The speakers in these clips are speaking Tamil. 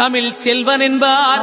தமிழ் செல்வன் என்பார்.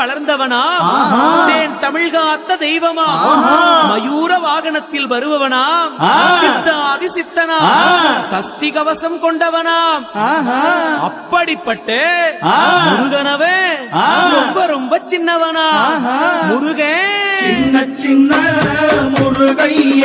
வளர்ந்தவனா? தேன் தமிழ் காத்த தெய்வமா? மயூர வாகனத்தில் வருபவனாம் சித்தாதி சித்தனா? சஷ்டி கவசம் கொண்டவனாம் அப்படிப்பட்ட முருகனவே ரொம்ப ரொம்ப சின்னவனா? முருகன் சின்ன சின்ன முருகைய.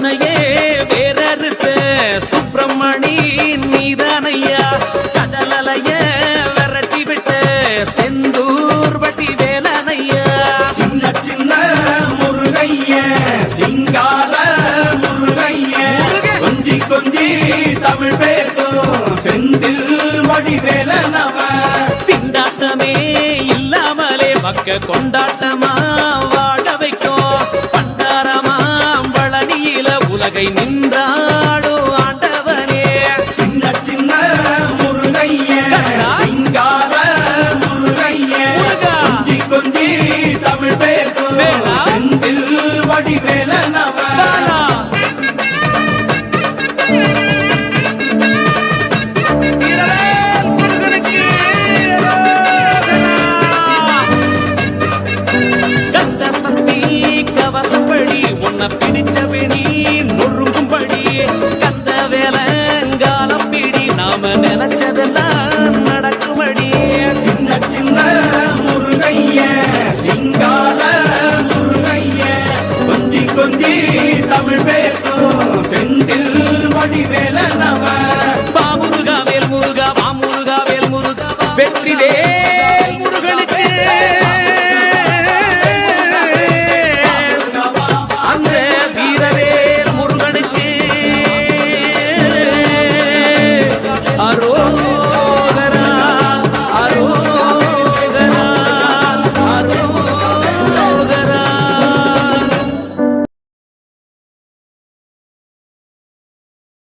நீதானையே வேறறுத்த சுப்பிரமணி நீதானையா கடலலைய விரட்டி விட்ட செந்தூர் பட்டி வேலனையா சின்ன சின்ன முருகைய சிங்கார முருகைய கொஞ்சி கொஞ்சி தமிழ் பேசும் செந்தில் மடி வேலனவ திண்டாட்டமே இல்லாமலே மக்க கொண்டாட்ட பழனியில உலகை ಬಂದಿದೆ